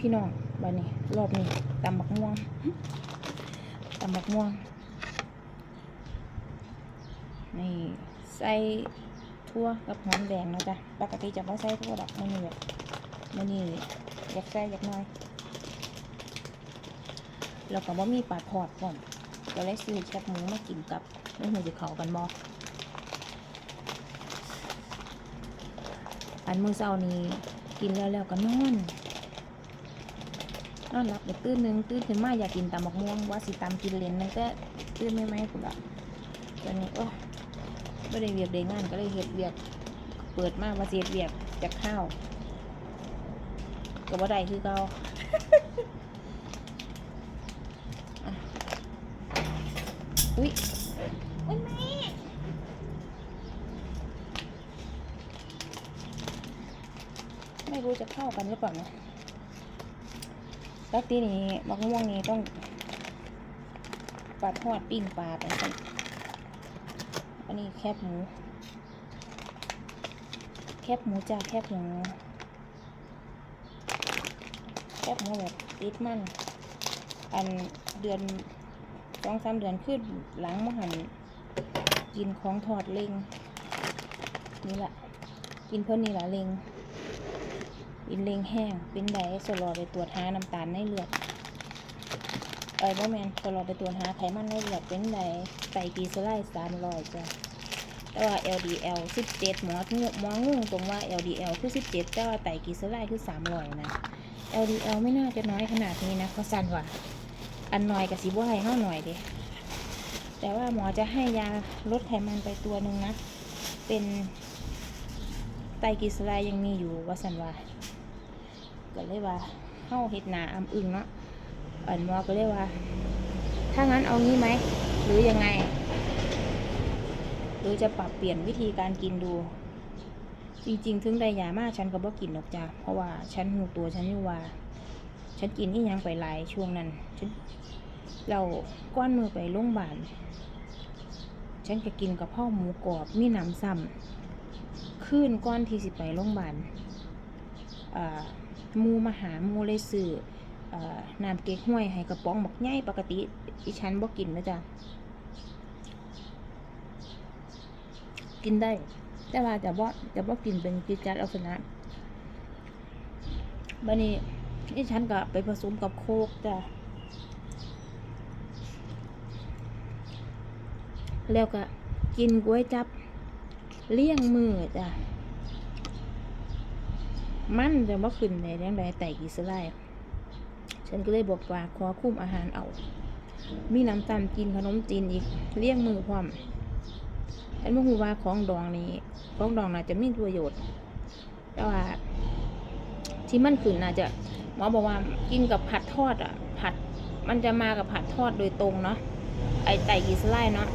พี่น้องบัดนี้ รอบนี้ตำบักม่วงตำบักม่วง นี่ใส่ทั่วกับหอมแดงนะจ๊ะ ปกติจะไม่ใส่ทั่วดอกมันนี่แบบมันนี่อยากใส่อยากน้อยแล้วก็บ่มีปลาทอดก่อนก็เลยซื้อแคบหมูมากินกับไม่หูจะเขากันบ่อันมือเช้านี้กินแล้วแล้วก็นอน นอนหลับเดี๋ยวตื่นหนึงตื่นขึ้นมาอยากกินตำบักม่วงว่าสิตำกินเลนนั่นก็ตื่นไม่ไหมคุณละตอนนี้โอ้ไม่ได้เวียกได้งานก็เลยเฮ็ดเวียกเปิดมาว่าสิเฮ็ดเวียกจากข้าวก็บ่ได้คือเก่าอุ้ยอุ้ยแม่ไม่รู้จะเข้ากันหรือเปล่านะ แล้วทีนี้มะม่วงนี้ต้องปลาทอดปิ้งปลาไปก่อนอันนี้แคบหมู แคบหมูจ้าแคบหมูแคบหมูแบบติดมัน อันเดือนสองสามเดือนขึ้นหลังมหันกินของทอดเล็งนี่แหละกินเพิ่นนี่แหละเล็ง กินเล็งแห้ง เป็นไดสลอไปตรวจหาน้ำตาลในเลือดเอ้ยบ่แมนสลอไปตรวจหาไขมันในเลือดเป็นไดไตรกลีเซอไรด์สามร้อยจ้ะแต่ว่า LDL สิบเจ็ดหมองูหมองงตรงว่า LDL คือสิบเจ็ดแต่ว่าไตรกลีเซอไรด์คือสามร้อยนะ LDL ไม่น่าจะน้อยขนาดนี้นะเพราะสั่นว่ะอันหน่อยกับสีบัวให้เฮาหน่อยเดิแต่ว่าหมอจะให้ยาลดไขมันไปตัวหนึ่งนะ เป็นไตรกลีเซอไรด์ยังมีอยู่ว่าสันว่า ก็เลยว่าเฮาเฮ็ดหนาอำอึงเนาะอันมอก็เลยว่า ถ้างั้นเอางี้ไหม หรือยังไง หรือจะปรับเปลี่ยนวิธีการกินดู จริงๆ ถึงได้ยามาฉันก็บ่กินหรอกจ้ะเพราะว่าฉันหูตัวฉันอยู่ว่า ฉันกินที่ยังไปหลายช่วงนั้นฉันเราก้อนมือไปโรงพยาบาลฉันก็กินกับพ่อหมูกรอบมีน้ำซ้ำขึ้นก้อนที่สิไปโรงพยาบาลอ่า มูมาหามูเลยซื้ออน้ำเก๊กห้วยให้กระป๋องบักใหญ่ปกติอีฉันบ่กินนะจ๊ะกินได้ แต่ว่าจะบ่จะบ่กินเป็นกิจจัดลักษณะบัดนี้นี่ฉันก็ไปผสมกับโคกจ้ะแล้วก็กินก๋วยจับเลี่ยงมือจ้ะ มันจะบ่ขึ้นในเรื่องใดแต่กีสไลด์ฉันก็เลยบอกว่าขอคุมอาหารเอา มีน้ำตาลกินขนมจีนอีกเลี่ยงมือพร้อมฉันบ่ฮู้ว่าของดองนี้ของดองน่าจะมีประโยชน์ แต่ว่า ที่มันขึ้นน่าจะหมอบอกว่ากินกับผัดทอดอะ ผัดมันจะมากับผัดทอดโดยตรงเนาะไอไตกีสไลด์เนาะ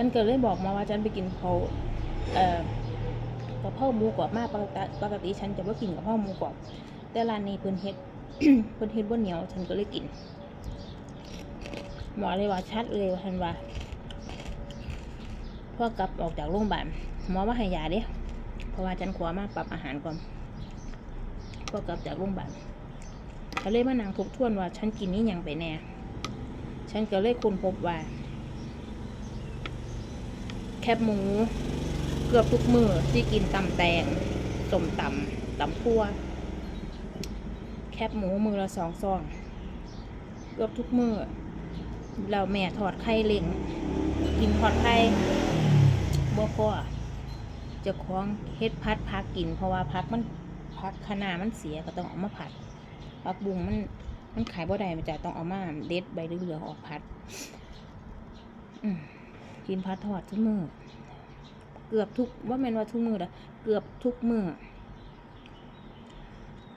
ฉันก็เลยบอกมาว่าฉันไปกินเขาเอ่อกระเพราหมูกรอบมากปกติปกติฉันจะไม่กินกระเพราหมูกรอบแต่ร้านนี้เพิ่นเฮ็ดเพิ่นเฮ็ดบ่เหนียวฉันก็เลยกินหมอเลยว่าชัดเลยว่าฉันว่าพอกลับออกจากโรงพยาบาลหมอว่าให้ยาเด้เพราะว่าฉันขวามากปรับอาหารก่อนพอกลับจากโรงพยาบาลฉันเลยมานั่งทบทวนว่าฉันกินนี่ยังไปแน่ ฉันก็เลยค้นพบว่า บหมู เกือบทุกมือที่กินตำแตงสมตำตำพั่วแคบหมูมือละสองซองเกือบทุกมือเราแม่ถอดไข่เล็งกินทอดไข่บ่พอจะคล้องเฮ็ดพัดพักกิน เพราะว่าพักมันพักขนามันเสียก็ต้องเอามาผัดพักบุงมันมันขายบ่ได้มันจะต้องเอามาเด็ดใบเหลืองออกพัด อืม กินพัดทอดทุกมือเกือบทุกว่าแมนว่าทุกมือละเกือบทุกมือ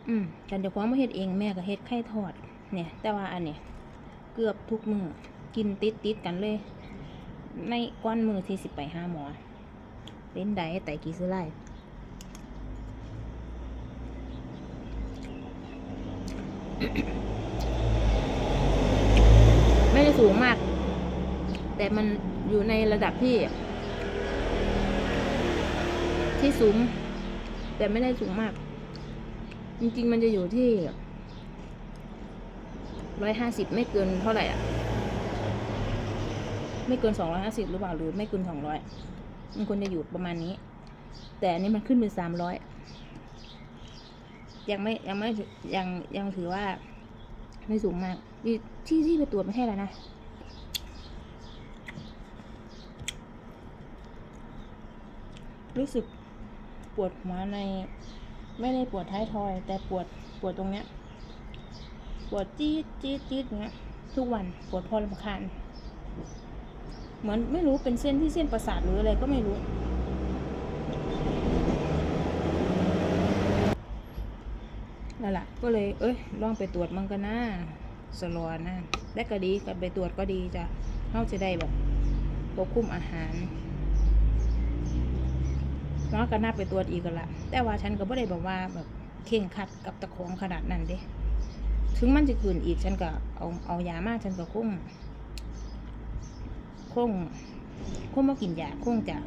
อืมกันเดี๋ยวความาเฮ็ดเองแม่ก็เฮ็ดไข่ทอด เนี่ย แต่ว่าอันเนี้ยเกือบทุกมือกินติดติดกันเลย ในก้อนมือที่สิบไปห้าหมอเป็นไดไตกีซื้อไล่ไม่ได้สูงมาก แต่มันอยู่ในระดับที่ ที่สูง แต่ไม่ได้สูงมาก จริงๆ มันจะอยู่ที่ร้อยห้าสิบไม่เกินเท่าไหร่อะ ไม่เกินสองร้อยห้าสิบหรือเปล่าหรือไม่เกินสองร้อยมันควรจะอยู่ประมาณนี้ แต่อันนี้มันขึ้นเป็นสามร้อยยังไม่ยังไม่ยังยังถือว่าไม่สูงมากที่ที่ที่ไปตรวจไม่ใช่แล้วนะ รู้สึกปวดหัวใน ไม่ได้ปวดท้ายทอย แต่ปวดปวดตรงเนี้ย ปวดจี๊ดจี๊ดจี๊ดเนี้ย ทุกวันปวดพอลำคาญเหมือนไม่รู้เป็นเส้นที่เส้นประสาทหรืออะไรก็ไม่รู้ นั่นแหละก็เลย เอ้ยลองไปตรวจมันกันนะสลอนะและก็ดีกันไปตรวจก็ดีจ้ะเขาจะได้แบบควบคุมอาหาร หมอก็นับไปตรวจอีกกันละแต่ว่าฉันก็ไม่ได้แบบว่าแบบเข่งคัดกับตะของขนาดนั้นเด้ถึงมันจะคืนอีกฉันก็เอาเอายามาฉันก็คงคงคงมากินยาคงจะ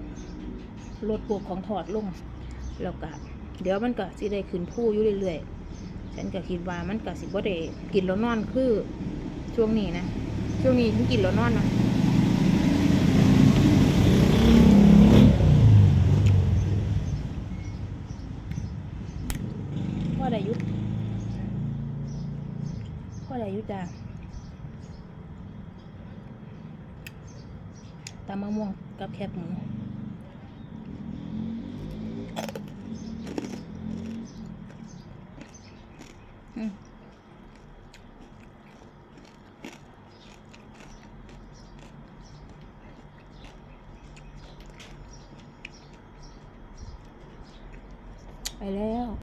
ลดพวกของถอดลงแล้วก็เดี๋ยวมันก็สิได้ขึ้นผู้อยู่เรื่อยๆ ฉันก็คิดว่ามันก็สิบ่ได้กินแล้วนอนคือช่วงนี้นะ ช่วงนี้ฉันกินแล้วนอนนะพ่อได้อยุ พ่อได้อยุจ้าตามะม่วงกับแคบหมูอืม